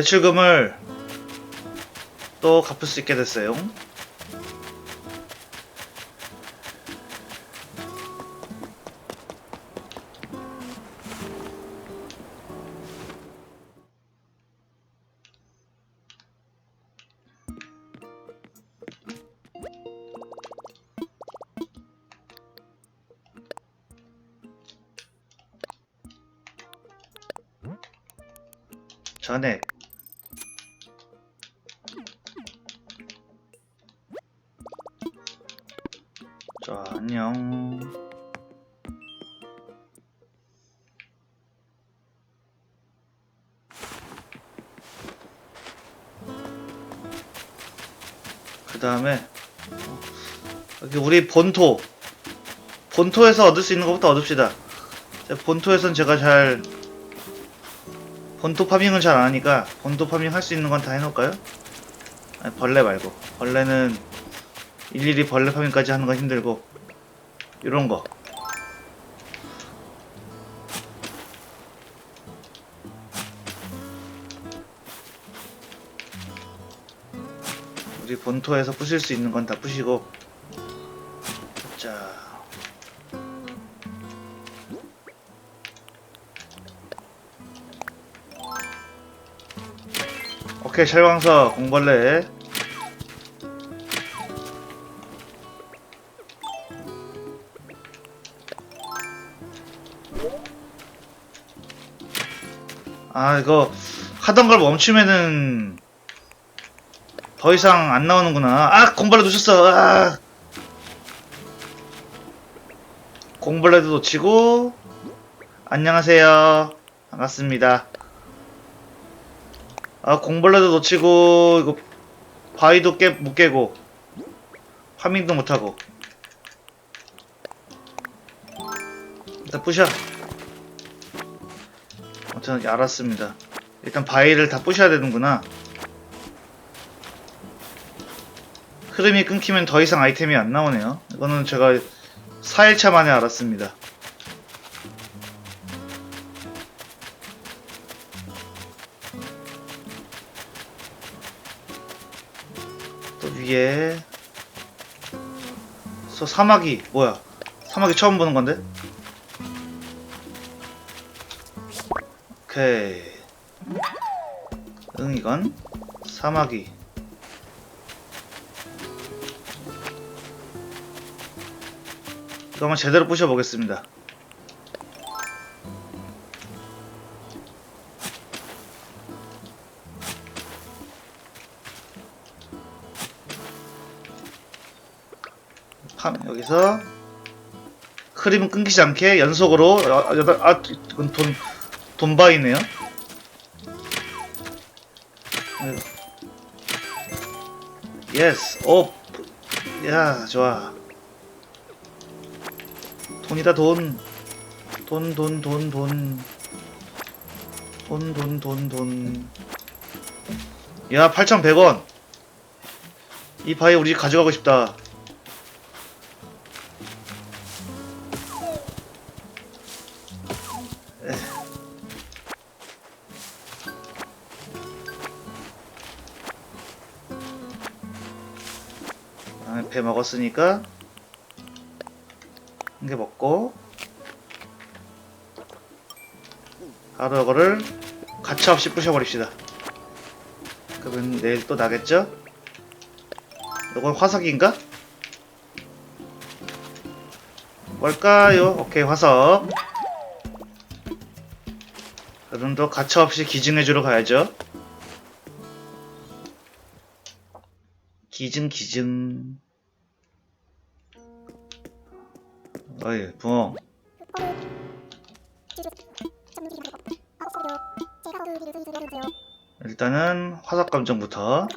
대출금을 또 갚을 수 있게 됐어요. 본토. 본토에서 얻을 수 있는 것부터 얻읍시다. 자, 본토에선 제가 잘 본토 파밍은 잘 안 하니까 본토 파밍 할 수 있는 건 다 해놓을까요? 아니, 벌레 말고. 벌레는 일일이 벌레 파밍까지 하는 건 힘들고 이런 거. 우리 본토에서 부실 수 있는 건 다 부시고 오케이 찰광석 공벌레. 아 이거 하던 걸 멈추면은 더 이상 안 나오는구나. 아 공벌레 놓쳤어. 아. 공벌레도 놓치고 안녕하세요. 반갑습니다 아 공벌레도 놓치고 이거 바위도 깨, 못 깨고. 파밍도 못하고. 일단 부셔. 아무튼 알았습니다. 일단 바위를 다 부셔야 되는구나. 흐름이 끊기면 더 이상 아이템이 안 나오네요. 이거는 제가 4일차 만에 알았습니다 또 위에 저 사마귀 뭐야? 사마귀 처음 보는 건데? 오케이. 응 이건 사마귀 이거 한번 제대로 부셔보겠습니다 팜 여기서 흐름은 끊기지 않게 연속으로 아, 여덟 아 이건 돈 돈바이네요. 예스 오. 야 좋아. 돈이다 돈. 돈 돈 돈 돈. 돈 돈 돈 돈. 야 8,100원. 이 바위 우리 집 가져가고 싶다. 아, 배 먹었으니까 한 개 먹고 이거를 가차없이 부셔버립시다 그러면 내일 또 나겠죠? 이건 화석인가? 뭘까요? 오케이 화석 또 가차없이 기증해주러 가야죠. 기증 기증. 어이 붕어 일단은 화석 감정부터.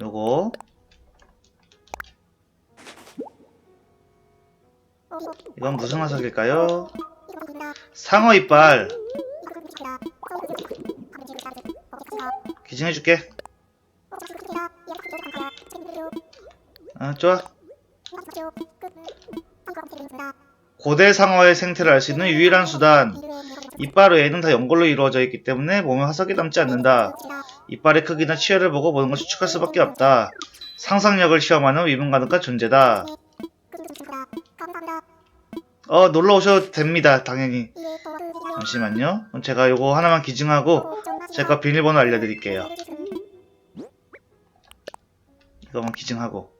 요거. 이건 무슨 화석일까요? 상어 이빨 기증해줄게 아 좋아 고대 상어의 생태를 알 수 있는 유일한 수단 이빨 외에는 다 연골로 이루어져 있기 때문에 몸에 화석이 남지 않는다. 이빨의 크기나 치열을 보고 모든 걸 추측할 수밖에 없다. 상상력을 시험하는 위분 가능한 존재다. 어, 놀러 오셔도 됩니다. 당연히. 잠시만요. 그럼 제가 요거 하나만 기증하고 제가 비밀번호 알려드릴게요. 이거만 기증하고.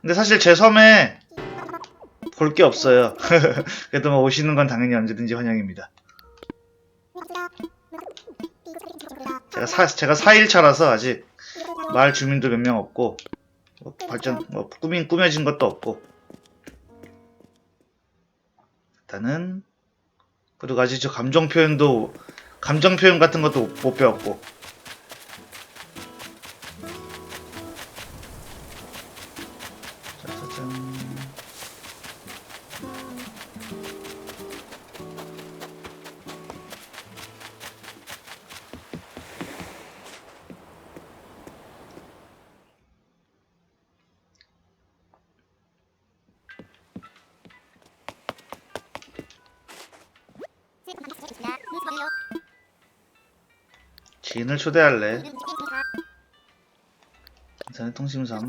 근데 사실 제 섬에 볼 게 없어요. 그래도 뭐 오시는 건 당연히 언제든지 환영입니다. 제가 사, 제가 4일차라서 아직 마을 주민도 몇 명 없고, 뭐 발전, 뭐 꾸민, 꾸며진 것도 없고. 일단은, 그리고 아직 저 감정 표현도, 감정 표현 같은 것도 못- 못 배웠고. 지인을 초대할래. 인터넷 통신섬.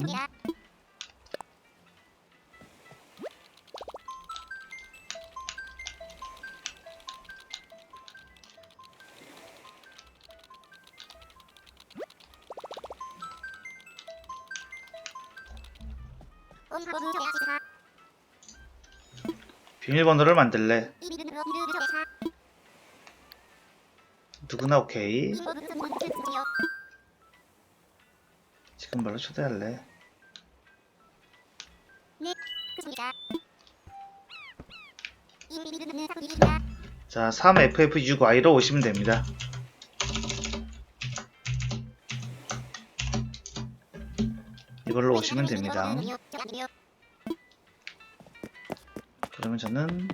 비밀번호를 만들래. 누구나 오케이. 지금 바로 초대할래. 자, 3FF6Y로 오시면 됩니다. 이걸로 오시면 됩니다. 그러면 저는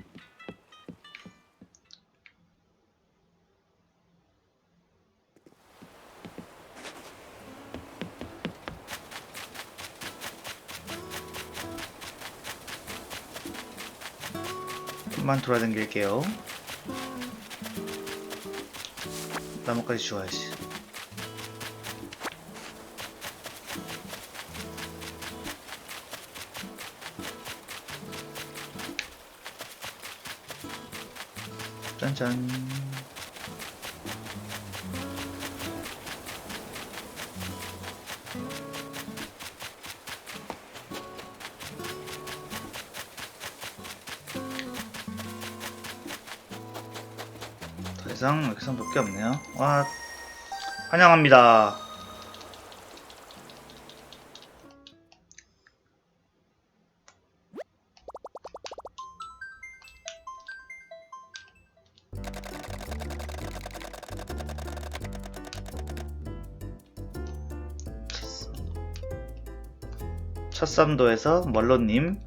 좀만 돌아다닐게요. 나뭇가지 주워야지. 짠짠. 이상 여기서 볼게 없네요. 와, 환영합니다. 첫 삼도에서 멀로님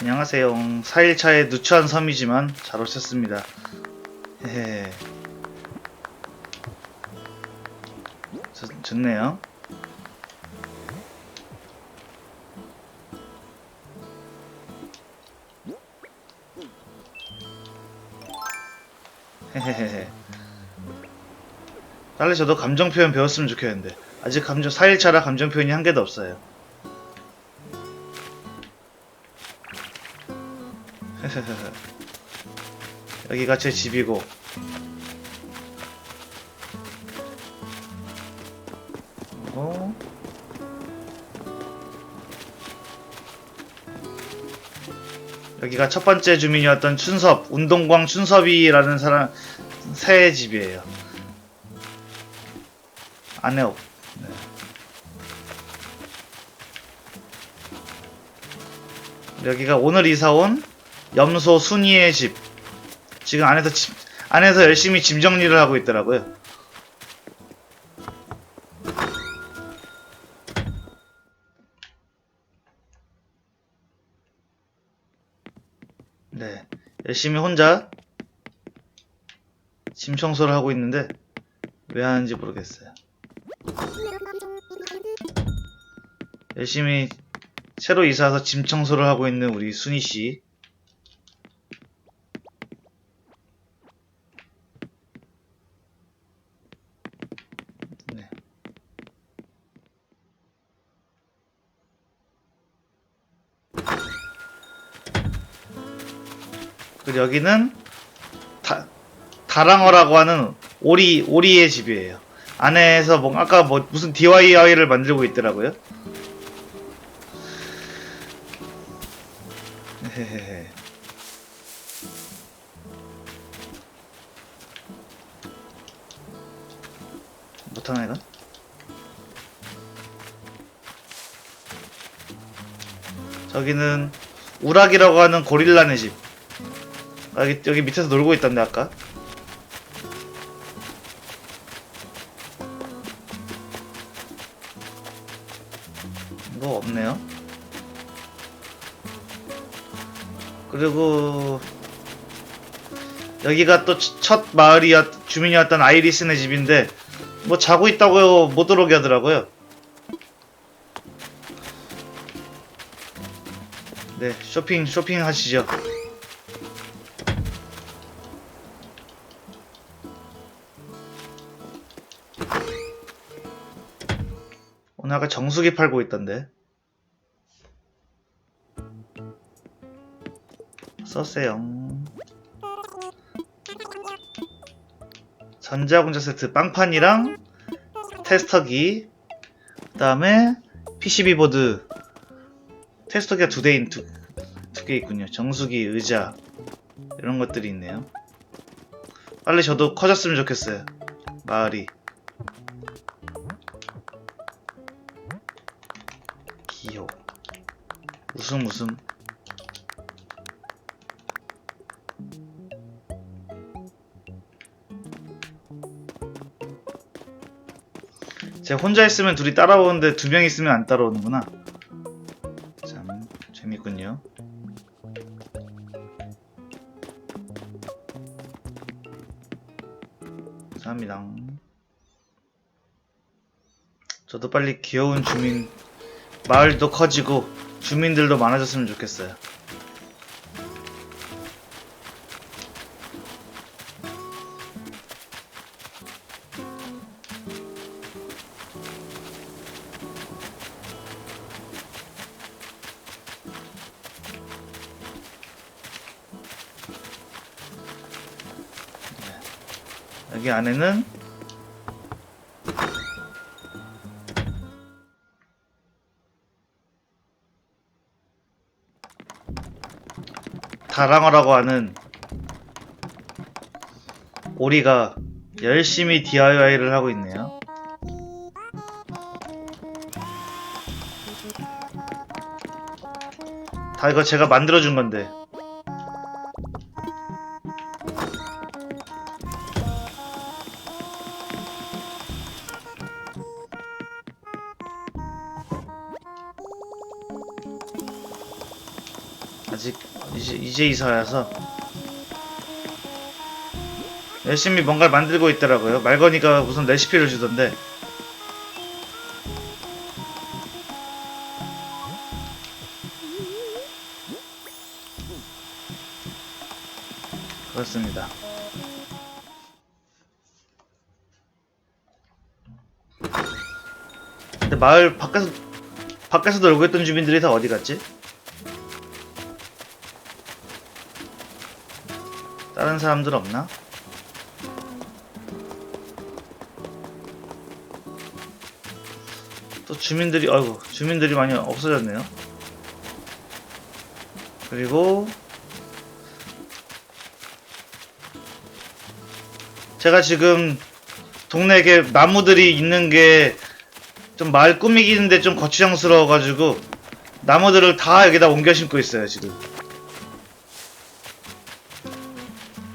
안녕하세요. 4일차의 누추한 섬이지만 잘 오셨습니다. 헤헤 좋, 좋네요. 헤헤헤헤. 빨리 저도 감정 표현 배웠으면 좋겠는데. 아직 감정 4일차라 감정 표현이 한 개도 없어요. 여기가 제 집이고 어? 여기가 첫 번째 주민이었던 춘섭, 운동광 춘섭이라는 사람, 새 집이에요. 안에 없, 네. 여기가 오늘 이사 온 염소 순이의 집. 지금 안에서 집, 안에서 열심히 짐 정리를 하고 있더라고요. 네. 열심히 혼자 짐 청소를 하고 있는데 왜 하는지 모르겠어요. 열심히 새로 이사와서 짐 청소를 하고 있는 우리 순이 씨. 그리고 여기는 다, 다랑어라고 하는 오리 오리의 집이에요. 안에서 뭐 아까 뭐 무슨 DIY를 만들고 있더라고요. 못하나 이건? 저기는 우락이라고 하는 고릴라네 집. 아, 여기, 여기 밑에서 놀고 있던데 아까. 뭐 없네요. 그리고 여기가 또 첫 마을이었 주민이었던 아이리스네 집인데 뭐 자고 있다고 못 들어오게 하더라고요. 네, 쇼핑 쇼핑 하시죠. 아까 정수기 팔고 있던데. 썼어요. 전자공자 세트 빵판이랑 테스터기 그 다음에 PCB 보드. 테스터기가 두 대인 두, 두 개 있군요. 정수기 의자 이런 것들이 있네요. 빨리 저도 커졌으면 좋겠어요. 마을이 웃음 웃음 제가 혼자 있으면 둘이 따라오는데 두 명 있으면 안 따라오는구나. 참 재밌군요. 감사합니다. 저도 빨리 귀여운 주민 마을도 커지고 주민들도 많아졌으면 좋겠어요. 여기 안에는 다랑어라고 하는 오리가 열심히 DIY를 하고 있네요. 다 이거 제가 만들어준 건데. 이제, 이제 이사와서 열심히 뭔가를 만들고 있더라고요. 말건이가 무슨 레시피를 주던데 그렇습니다. 근데 마을 밖에서 밖에서 놀고 있던 주민들이 다 어디 갔지? 다른 사람들 없나? 또 주민들이 아이고 주민들이 많이 없어졌네요. 그리고 제가 지금 동네에 나무들이 있는 게 좀 말 꾸미기인데 좀 거추장스러워가지고 나무들을 다 여기다 옮겨 심고 있어요 지금.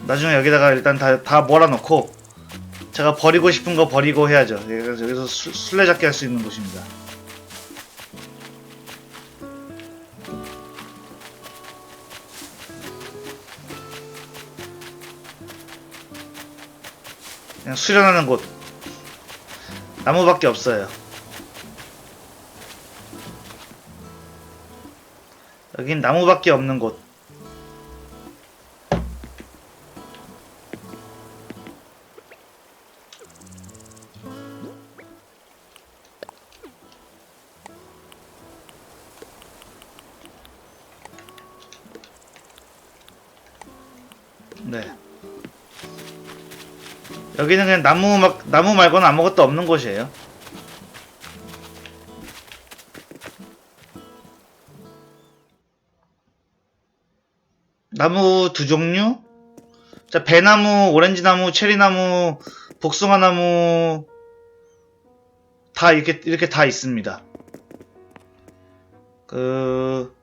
나중에 여기다가 일단 다, 다 몰아놓고 제가 버리고 싶은 거 버리고 해야죠. 여기서 수- 술래잡기 할 수 있는 곳입니다. 그냥 수련하는 곳. 나무밖에 없어요. 여긴 나무밖에 없는 곳. 여기는 그냥 나무 막 나무 말고는 아무것도 없는 곳이에요. 나무 두 종류? 자, 배나무, 오렌지나무, 체리나무, 복숭아나무 다 이렇게 이렇게 다 있습니다. 그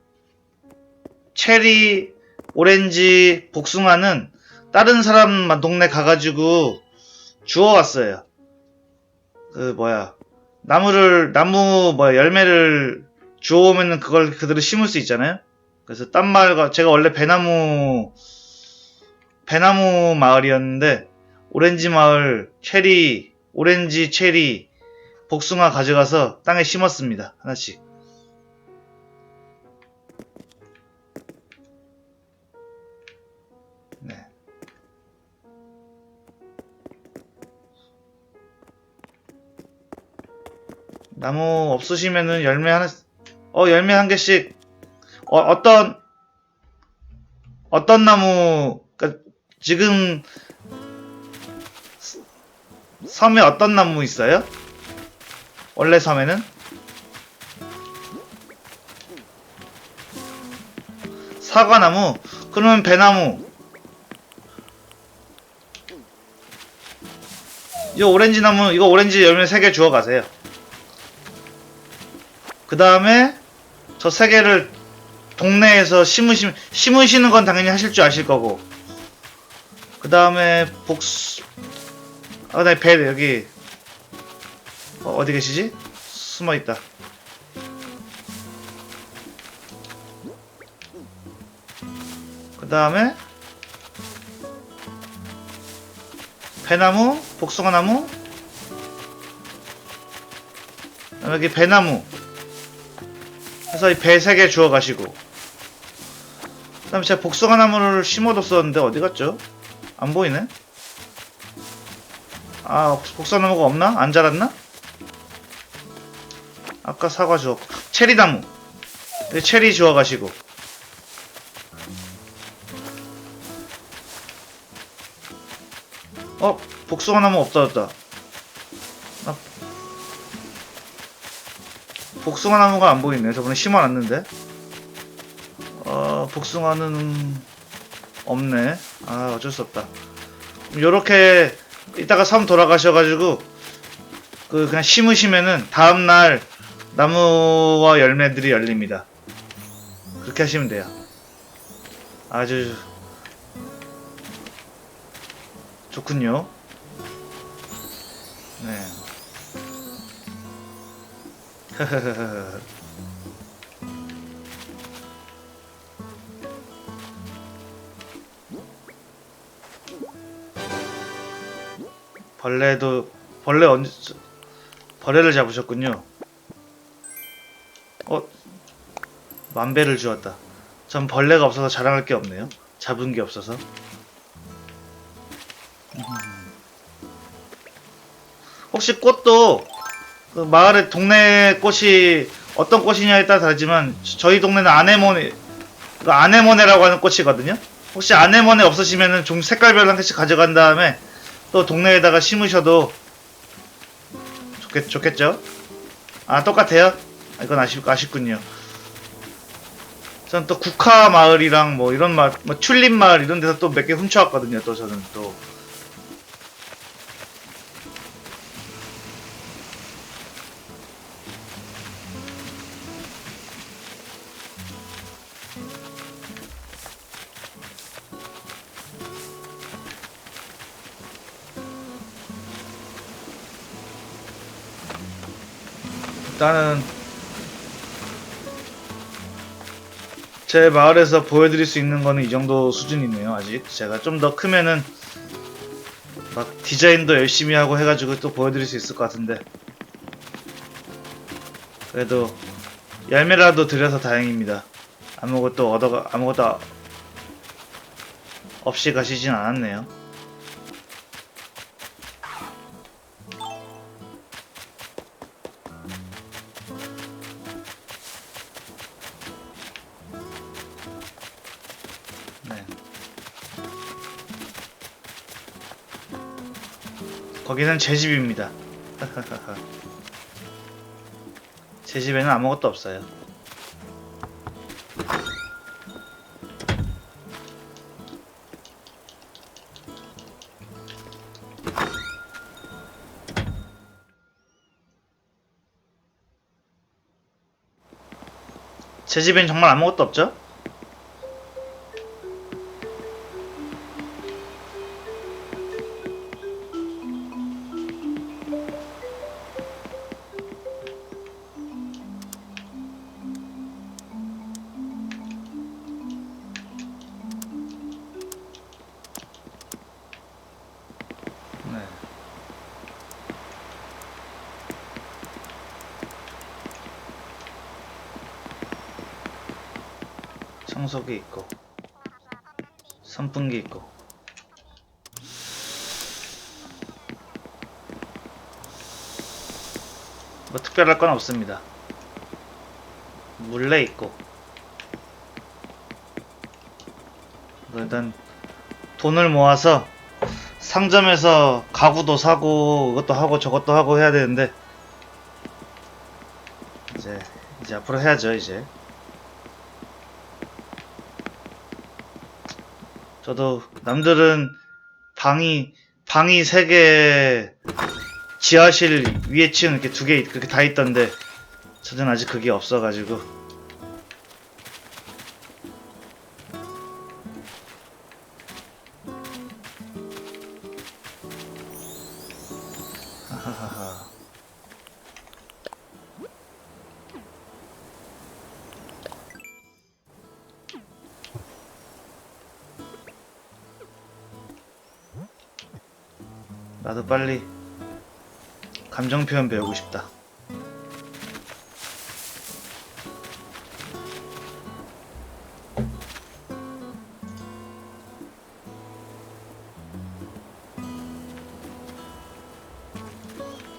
체리, 오렌지, 복숭아는 다른 사람 동네 가가지고 주워왔어요. 그 뭐야 나무를 나무 뭐야 열매를 주워오면은 그걸 그대로 심을 수 있잖아요. 그래서 딴 마을과 제가 원래 배나무 배나무 마을이었는데 오렌지 마을 체리 오렌지 체리 복숭아 가져가서 땅에 심었습니다 하나씩. 나무 없으시면은 열매 하나, 어, 열매 한 개씩, 어, 어떤, 어떤 나무, 그니까, 지금, 스- 섬에 어떤 나무 있어요? 원래 섬에는? 사과나무? 그러면 배나무. 이 오렌지 나무, 이거 오렌지 열매 3개 주워 가세요. 그 다음에 저 세 개를 동네에서 심으시, 심으시는 건 당연히 하실 줄 아실 거고. 그 다음에 복수, 아, 나 배, 여기, 어, 어디 계시지? 숨어 있다. 그 다음에 배나무, 복숭아나무, 여기 배나무, 해서 이 배 세 개 주워 가시고 그 다음에 제가 복숭아 나무를 심어뒀었는데 어디 갔죠? 안 보이네? 아 복숭아 나무가 없나? 안 자랐나? 아까 사과 주웠고 체리 나무 여기 체리 주워 가시고 어? 복숭아 나무 없어졌다 복숭아 나무가 안 보이네. 저번에 심어놨는데. 어, 복숭아는 없네. 아, 어쩔 수 없다. 요렇게 이따가 섬 돌아가셔가지고 그 그냥 심으시면은 다음날 나무와 열매들이 열립니다. 그렇게 하시면 돼요. 아주 좋군요. 네. 벌레도 벌레 언제 벌레를 잡으셨군요. 어 만배를 주었다. 전 벌레가 없어서 자랑할 게 없네요. 잡은 게 없어서. 음. 혹시 꽃도 그 마을의 동네 꽃이 어떤 꽃이냐에 따라 다르지만 저희 동네는 아네모네 그 아네모네라고 하는 꽃이거든요. 혹시 아네모네 없으시면은 좀 색깔별로 한 개씩 가져간 다음에 또 동네에다가 심으셔도 좋겠, 좋겠죠? 아 똑같아요? 아, 이건 아쉽, 아쉽군요. 전또 국화 마을이랑 뭐 이런 마을, 뭐 튤립 마을 이런 데서 또 몇 개 훔쳐왔거든요. 또 저는 또 일단은 제 마을에서 보여드릴 수 있는 거는 이 정도 수준이네요 아직. 제가 좀 더 크면은 막 디자인도 열심히 하고 해가지고 또 보여드릴 수 있을 것 같은데. 그래도 열매라도 드려서 다행입니다. 아무것도 얻어가 아무것도 없이 가시진 않았네요 거기는 제 집입니다. 제 집에는 아무것도 없어요. 제 집엔 정말 아무것도 없죠? 청소기 있고 선풍기 있고. 뭐 특별할 건 없습니다. 물레 있고. 뭐 일단 돈을 모아서 상점에서 가구도 사고 이것도 하고 저것도 하고 해야 되는데 이제 이제 앞으로 해야죠 이제 저도 남들은 방이 방이 세 개 지하실 위에 층 이렇게 두 개 그렇게 다 있던데 저는 아직 그게 없어가지고. 하하하 나도 빨리 감정 표현 배우고 싶다.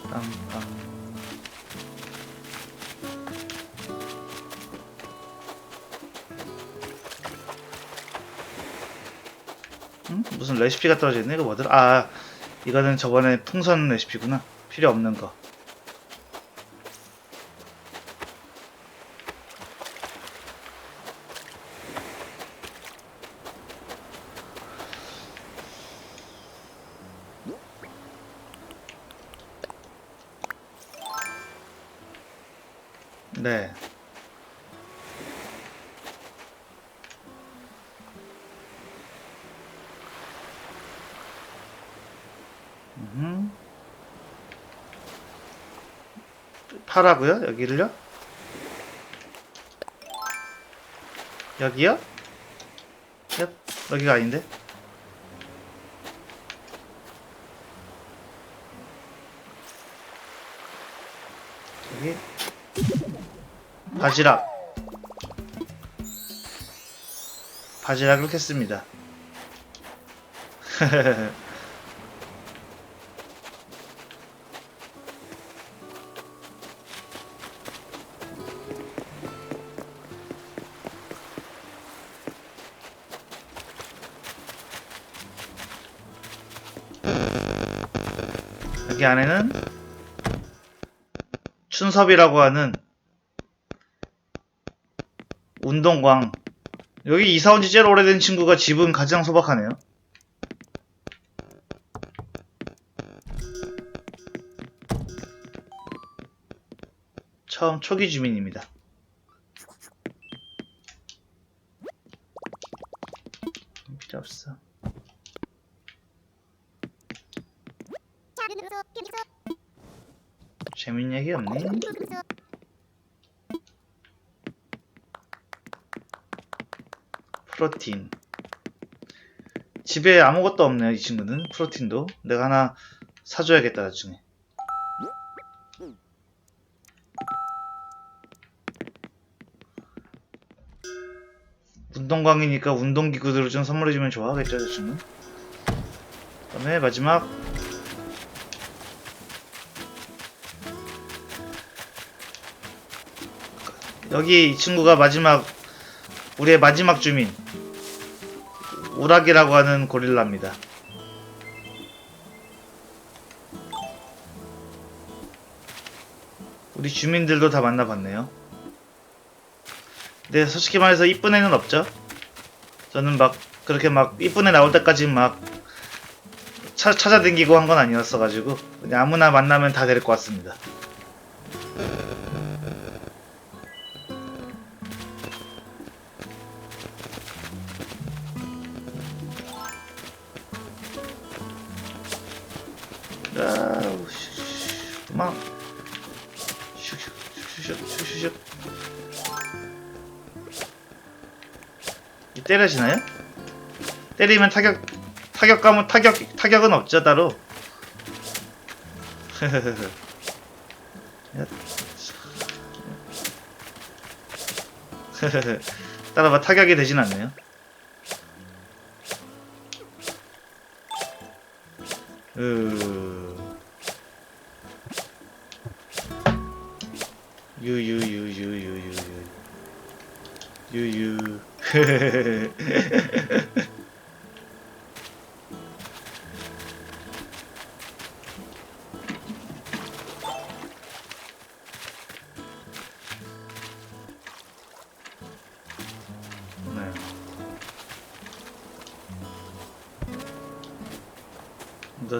빰빰. 음? 무슨 레시피가 떨어져 있네? 이거 뭐더라? 아, 이거는 저번에 풍선 레시피구나. 필요 없는 거. 파라고요? 여기를요? 여기요? 얍, 여기가 아닌데? 여기 바지락 바지락을 캤습니다 여기 안에는 춘섭이라고 하는 운동광. 여기 이사 온 지 제일 오래된 친구가 집은 가장 소박하네요. 처음 초기 주민입니다 프로틴. 집에 아무것도 없네요, 이 친구는. 프로틴도. 내가 하나 사줘야겠다, 나중에. 운동광이니까 운동기구들을 좀 선물해주면 좋아하겠죠, 저 친구는. 그 다음에 마지막. 여기 이 친구가 마지막, 우리의 마지막 주민. 우락이라고 하는 고릴라입니다. 우리 주민들도 다 만나봤네요. 근데 솔직히 말해서 이쁜 애는 없죠? 저는 막 그렇게 막 이쁜 애 나올 때까지 막 차, 찾아다니고 한 건 아니었어가지고 그냥 아무나 만나면 다 데릴 것 같습니다. 아우, 씨, 씨, 그만. 슉슉, 슉슉, 슉슉. 이 때려지나요? 때리면 타격, 타격감은 타격, 타격은 없죠, 따로. 따라봐, 타격이 되진 않네요. 으... 유유유유유유유 유유 네.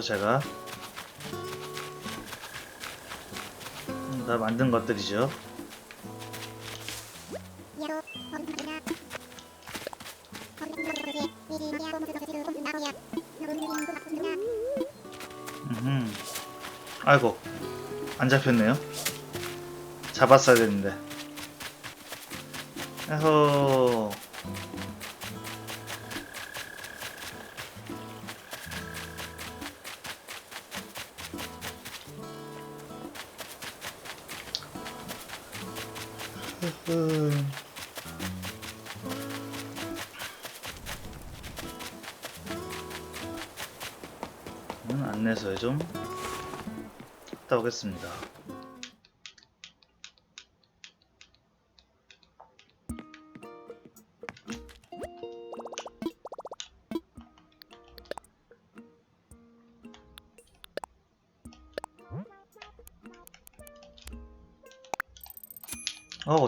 제가 다 만든 것들이죠. 음흠. 아이고 안 잡혔네요. 잡았어야 되는데. 에허. 안내서에 좀 갔다 오겠습니다.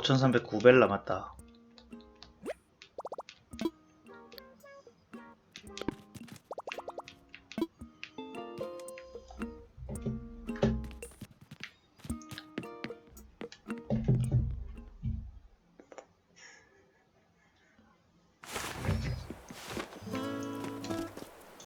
5309벨 남았다.